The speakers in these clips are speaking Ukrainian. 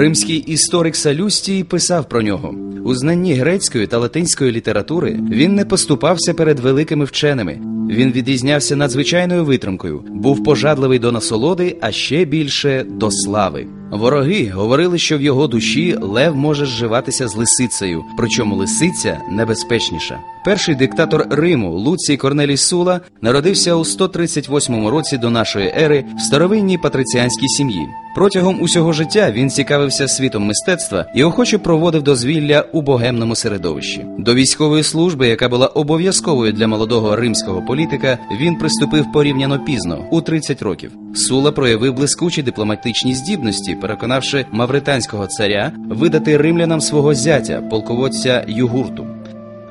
Римський історик Салюстій писав про нього у знанні грецької та латинської літератури. Він не поступався перед великими вченими. Він відрізнявся надзвичайною витримкою, був пожадливий до насолоди, а ще більше до слави. Вороги говорили, що в його душі лев може зживатися з лисицею, причому лисиця небезпечніша. Перший диктатор Риму Луцій Корнелій Сула народився у 138 році до нашої ери в старовинній патриціанській сім'ї. Протягом усього життя він цікавився світом мистецтва і охоче проводив дозвілля у богемному середовищі. До військової служби, яка була обов'язковою для молодого римського політика, він приступив порівняно пізно у 30 років. Сула проявив блискучі дипломатичні здібності, переконавши мавританського царя видати римлянам свого зятя, полководця Югурту.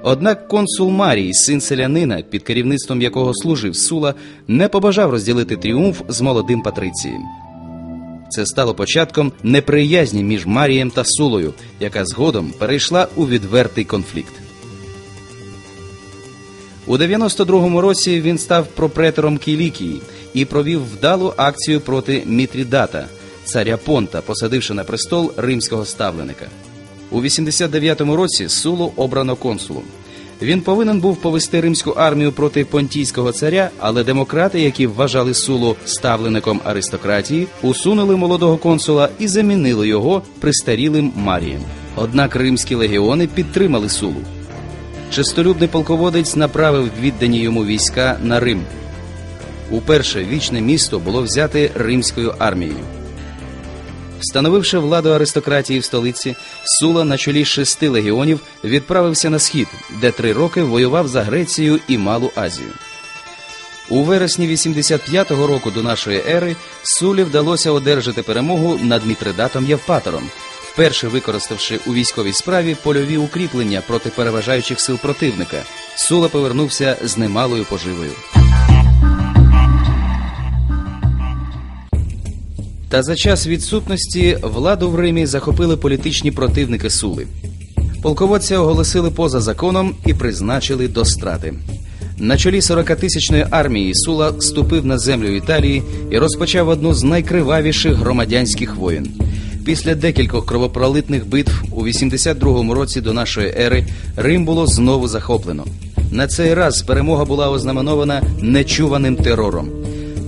Однак консул Марій, син селянина, під керівництвом якого служив Сула, не побажав розділити тріумф з молодим патрицієм. Це стало початком неприязні між Марієм та Сулою, яка згодом перейшла у відвертий конфлікт. У 92-му році він став пропретором Кілікії і провів вдалу акцію проти Мітрідата, царя Понта, посадивши на престол римського ставленика. У 89-му році Сулу обрано консулом. Він повинен був повести римську армію проти понтійського царя, але демократи, які вважали Сулу ставлеником аристократії, усунули молодого консула і замінили його пристарілим Марієм. Однак римські легіони підтримали Сулу. Чистолюбний полководець направив віддані йому війська на Рим. Уперше вічне місто було взяте римською армією. Встановивши владу аристократії в столиці, Сула на чолі шести легіонів відправився на схід, де три роки воював за Грецію і Малу Азію. У вересні 85-го року до нашої ери Сулі вдалося одержати перемогу над Мітридатом Євпатором, вперше використавши у військовій справі польові укріплення проти переважаючих сил противника. Сула повернувся з немалою поживою. Та за час відсутності владу в Римі захопили політичні противники Сули. Полководця оголосили поза законом і призначили до страти. На чолі 40-тисячної армії Сула ступив на землю Італії і розпочав одну з найкривавіших громадянських воєн. Після декількох кровопролитних битв у 82-му році до нашої ери Рим було знову захоплено. На цей раз перемога була ознаменована нечуваним терором.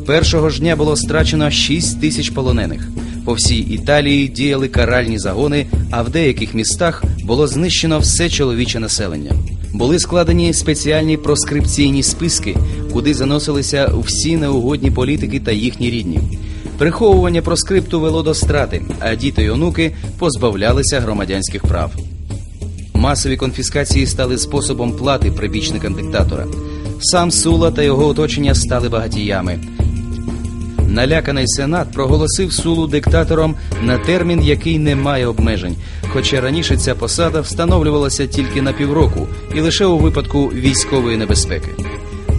Першого ж дня було страчено 6 тисяч полонених. По всій Італії діяли каральні загони, а в деяких містах було знищено все чоловіче населення. Були складені спеціальні проскрипційні списки, куди заносилися всі неугодні політики та їхні рідні. Приховування проскрипту вело до страти, а діти й онуки позбавлялися громадянських прав. Масові конфіскації стали способом плати прибічникам диктатора. Сам Сула та його оточення стали багатіями. Наляканий сенат проголосив Сулу диктатором на термін, який не має обмежень. Хоча раніше ця посада встановлювалася тільки на півроку і лише у випадку військової небезпеки.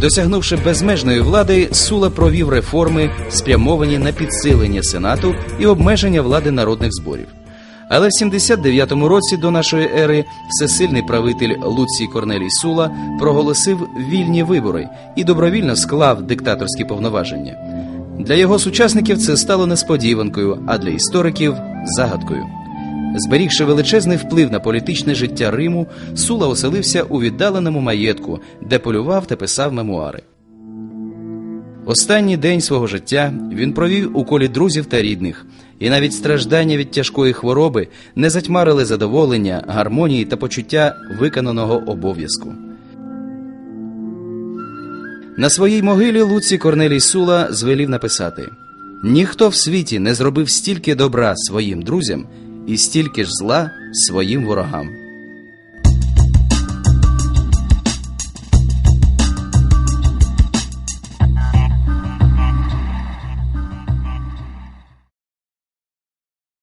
Досягнувши безмежної влади, Сула провів реформи, спрямовані на підсилення сенату і обмеження влади народних зборів. Але в 79-му році до нашої ери всесильний правитель Луцій Корнелій Сула проголосив вільні вибори і добровільно склав диктаторські повноваження. Для його сучасників це стало несподіванкою, а для істориків загадкою. Зберігши величезний вплив на політичне життя Риму, Сула оселився у віддаленому маєтку, де полював та писав мемуари. Останній день свого життя він провів у колі друзів та рідних, і навіть страждання від тяжкої хвороби не затьмарили задоволення, гармонії та почуття виконаного обов'язку. На своїй могилі Луці Корнелій Сула звелів написати: ніхто в світі не зробив стільки добра своїм друзям і стільки ж зла своїм ворогам.